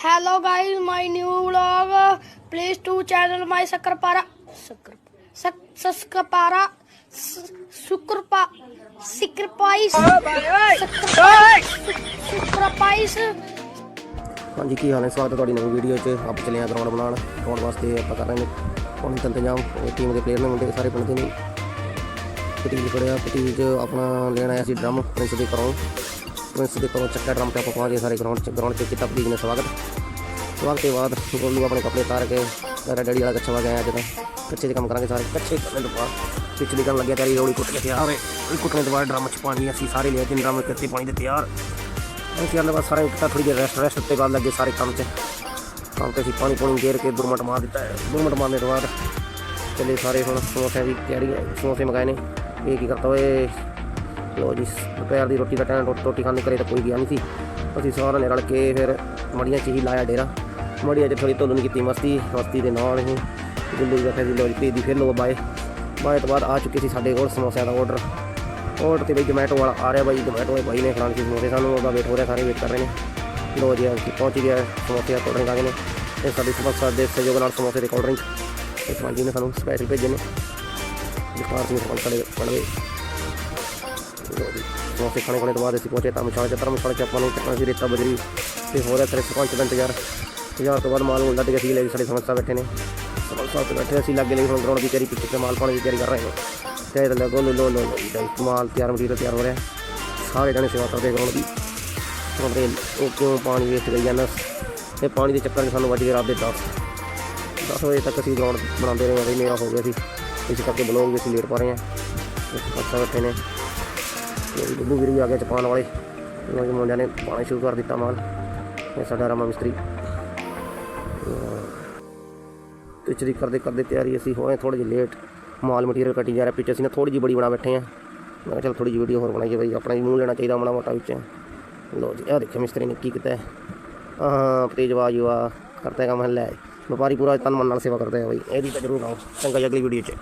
Hello guys, my new vlog. Please to channel my Sakrapara. Sakar. Sak Saskapara. Sukrpa. Sikrpais. Sukrpais. ਹਾਂਜੀ ਕੀ ਹਾਲ ਹੈ ਸਵਾਗਤ ਹੈ ਤੁਹਾਡੀ ਨਵੀਂ ਵੀਡੀਓ 'ਚ ਆਪਾਂ ਚੱਲੇ ਆ ਗਰਾਊਂਡ ਬਣਾਉਣ ਗਰਾਊਂਡ ਵਾਸਤੇ ਆਪਾਂ ਕਰ ਰਹੇ ਨੇ ਪੌਣੀ ਤਿੰਨ ਇੰਤਜ਼ਾਮ ਟੀਮ ਦੇ ਪਲੇਅਰ ਨੇ ਮੁੰਡੇ ਸਾਰੇ ਪਿੰਡ ਦੇ ਨੇ ਪਟੀਲ ਖੜਿਆ ਪਟੀਲ 'ਚ ਆਪਣਾ ਲੈਣ ਆਇਆ ਸੀ ਡਰਮ ਪ੍ਰਿੰਸ ਦੇ ਘਰੋਂ ਪ੍ਰਿੰਸ ਦੇ ਕੋਲੋਂ ਚੱਕਾ ਡਰਮ ਤੇ ਆਪਾਂ ਪਹੁੰਚ ਗਏ ਸਾਰੇ ਗਰਾਊਂਡ 'ਚ ਗਰਾਊਂਡ 'ਚ ਕੀਤਾ ਪਲੀਜ਼ ਨੇ ਸਵਾਗਤ। ਸਵਾਗਤ ਦੇ ਬਾਅਦ ਗੋਲੂ ਆਪਣੇ ਕੱਪੜੇ ਤਾਰ ਕੇ ਮੇਰਾ ਡੈਡੀ ਵਾਲਾ ਕੱਛਾ ਵਾ ਗਿਆ ਅੱਜ ਤਾਂ। ਕੱਚੇ 'ਚ ਕੰਮ ਕਰਾਂਗੇ ਸਾਰੇ। ਕੱਚੇ ਕਰਨ ਤੋਂ ਬਾਅਦ ਪਿਛਲੀ ਗੱਲ ਲੱਗਿਆ ਤਿਆਰੀ ਰੋੜੀ ਕੁੱਟ ਕੇ ਤਿਆਰ ਹੈ ਕੁੱਟਣੇ ਤੋਂ ਬਾਅਦ ਡਰਮ 'ਚ ਪਾਣੀ ਅਸੀਂ ਸਾਰੇ ਲਿਆ ਤਿੰਨ ਡਰਮ ਕਿੱਥੇ ਪਾਣੀ ਦੇ ਤਿਆਰ। ਅਸੀਂ ਕਰਨ ਦੇ ਬਾਅਦ ਸਾਰੇ ਉੱਠਾ ਥੋੜੀ ਜਿਹੀ ਰੈਸਟ ਰੈਸਟ ਤੇ ਬਾਅਦ ਲੱਗੇ ਸਾਰੇ ਕੰਮ 'ਚ। ਕੰਮ ਤੇ ਅਸੀਂ ਪਾਣੀ ਪੂਣੀ ਗੇਰ ਕੇ ਦੁਰਮਟ ਮਾਰ ਦਿੱਤਾ ਹੈ। ਦੁਰਮਟ ਮਾਰਨੇ ਤੋਂ ਬਾਅਦ ਚਲੇ ਸਾਰੇ ਹੁਣ ਸਮੋਸਿਆਂ ਦੀ ਤਿਆਰੀ, ਸਮੋਸੇ ਮੰਗਾਏ ਨੇ। ਇਹ ਕੀ ਕਰਤਾ ਓਏ? ਲੋ ਜੀ, ਦੁਪਹਿਰ ਦੀ ਰੋਟੀ ਦਾ ਟਾਈਮ ਰੋਟੀ ਖਾਣ ਕਰੇ ਤਾਂ ਕੋਈ ਗਿਆ ਨਹੀਂ ਸੀ। ਅਸੀਂ ਸਾਰਿਆਂ ਨੇ ਰਲ ਕੇ ਫਿਰ ਮੜੀਆਂ 'ਚ ਹੀ ਲਾਇਆ ਡੇਰਾ। ਮੜੀਆਂ 'ਚ ਥੋੜੀ ਧੁੰਨ ਕੀਤੀ, ਮਸਤੀ ਮਸਤੀ ਦੇ ਨਾਲ ਹੀ ਗੁੱਲੂ ਜੀ ਬੈਠੇ ਸੀ, ਲੋ ਜੀ, ਭੇਜ ਫਿਰ ਲੋ ਬਾਏ। ਬਾਏ ਤੋਂ ਬਾਅਦ ਆ ਚੁੱਕੇ ਸੀ ਸਾਡੇ ਕੋਲ ਸਮੋਸਿਆਂ ਦਾ ਆਰਡਰ ਆਰਡਰ ਤੇ ਬਈ ਜਮੈਟੋ ਵਾਲਾ ਆ ਰਿਹਾ ਬਾਈ, ਜਮੈਟੋ ਵਾਲੇ ਬਾਈ ਨੇ ਖਾਣ ਸੀ ਸਮੋਸੇ ਸਾਨੂੰ, ਉਹਦਾ ਵੇਟ ਹੋ ਰਿਹਾ, ਸਾਰੇ ਵੇਟ ਕਰ ਰਹੇ ਨੇ। ਲੋ ਜੀ ਅਸੀਂ ਪਹੁੰਚ ਗਿਆ ਸਮੋਸੇ ਦਾ ਕੋਲਡ ਡਰਿੰਕ ਆ ਗਏ ਨੇ। ਇਹ ਸਾਡੀ ਸਮੋਸਾ ਦੇ ਸਹਿਯੋਗ ਨਾਲ ਸਮੋਸੇ ਦੇ ਕੋਲਡ ਡਰਿੰਕ ਇਹ ਸਮਾਨ ਨੇ ਸਾਨੂੰ ਸਪੈਸ਼ਲ ਭੇਜੇ ਨੇ। ਜਸਪਾਲ ਸਿੰਘ ਸਪਾਂਸਰ ਦੇ ਬਣਵੇ ਸਮੋਸੇ ਖਾਣੇ ਖਾਣੇ ਤੋਂ ਬਾਅਦ ਅਸੀਂ ਪਹੁੰਚੇ ਧਰਮਸ਼ਾਲਾ ਚ ਧਰਮਸ਼ਾਲਾ ਚ ਆਪਾਂ ਨੂੰ ਚੱਕਣਾ ਸੀ ਰੇਤਾ ਬਜਰੀ ਤੇ ਹੋ ਰਿਹਾ ਤੇਰੇ ਸਰਪੰਚ ਦਾ ਇੰਤਜ਼ਾਰ ਇੰਤਜ਼ਾਰ ਤੋਂ ਬਾਅਦ ਮਾਲ ਮੁੰਡਾ ਤੇ ਅਸੀਂ ਲੈ ਕੇ ਸਾਡੇ ਸਮੱਸਿਆ ਬੈਠੇ ਨੇ। ਸਰਪੰਚ ਤੇ ਬੈਠੇ, ਅਸੀਂ ਲੱਗੇ ਲਈ ਹੁਣ ਗਰਾਊਂਡ ਦੀ ਤਿਆਰੀ, ਪਿੱਛੇ ਤੇ ਮਾਲ ਪਾਉਣ ਦੀ ਤਿਆਰੀ ਕਰ ਰਹੇ ਨੇ। ਤੇ ਇਹਦਾ ਲੋ ਲੋ ਲੋ ਲੋ ਜੀ ਮਾਲ ਤਿਆਰ, ਮਟੀਰੀਅਲ ਤਿਆਰ ਹੋ ਰਿਹਾ। ਸਾਰੇ ਜਣੇ ਸੇਵਾ ਕਰਦੇ ਗਰਾਊਂਡ ਦੀ। ਕਹਿੰਦੇ ਉਹ ਕਿਉਂ ਪਾਣੀ ਵੇਸਟ ਗਈ ਜਾਂਦਾ ਤੇ ਪਾਣੀ ਦੇ ਚੱਕਰ 'ਚ ਸਾਨੂੰ ਵੱਜ ਗਏ ਰਾਤ ਦੇ 10 10 ਵਜੇ ਤੱਕ ਅਸੀਂ ਗਰਾਊਂਡ ਬਣਾਉਂਦੇ ਰਹੇ ਹਾਂ ਮੇਰਾ ਹੋ ਗਿਆ ਸੀ। ਇਸ ਕਰਕੇ ਬਲੌਗ ਵੀ ਅਸੀਂ ਲੇਟ ਪਾ ਰਹੇ ਹਾਂ। ਅੱਛਾ ਬੈਠੇ ਨੇ। ਤੇ ਬੱਬੂ ਵੀਰ ਵੀ ਆ ਗਿਆ ਚਪਾਨ ਵਾਲੇ। ਉਹਨਾਂ ਦੇ ਮੁੰਡਿਆਂ ਨੇ ਪਾਣੀ ਸ਼ੁਰੂ ਕਰ ਦਿੱਤਾ ਮਾਲ। ਇਹ ਸਾਡਾ ਰਾਮਾ ਮਿਸਤਰੀ। ਪਿਛਲੀ ਕਰਦੇ ਕਰਦੇ ਤਿਆਰੀ ਅਸੀਂ ਹੋਏ ਥੋੜੇ ਜਿਹੇ ਲੇਟ ਮਾਲ ਮਟੀਰੀਅਲ ਕੱਟੀ ਜਾ ਰਿਹਾ। ਪਿੱਛੇ ਅਸੀਂ ਨਾ ਥੋੜੀ ਜਿਹੀ ਬੜੀ ਬਣਾ ਬੈਠੇ ਆ ਮੈਂ ਕਿਹਾ ਚਲ ਥੋੜੀ ਜਿਹੀ ਵੀਡੀਓ ਹੋਰ ਬਣਾਈਏ ਬਈ। ਆਪਣਾ ਵੀ ਮੂੰਹ ਲੈਣਾ ਚਾਹੀਦਾ ਮਾੜਾ ਮੋਟਾ ਵਿੱਚ। ਲੋ ਜੀ ਇਹ ਦੇਖੋ ਮਿਸਤਰੀ ਨੇ ਕੀ ਕੀਤਾ ਹਾਂ। ਤੇਜ ਆਵਾਜ਼ ਵਾ। ਕਰਦਾ ਕੰਮ ਲੈ। ਵਪਾਰੀ ਪੂਰਾ ਤਨ ਮਨ ਨਾਲ ਸੇਵਾ ਕਰਦਾ ਹੈ ਬਈ। ਇਹਦੀ ਤਾਂ ਜ਼ਰੂਰ ਆਓ। ਚੰਗਾ ਜੀ, ਅਗਲੀ ਵੀਡੀਓ 'ਚ।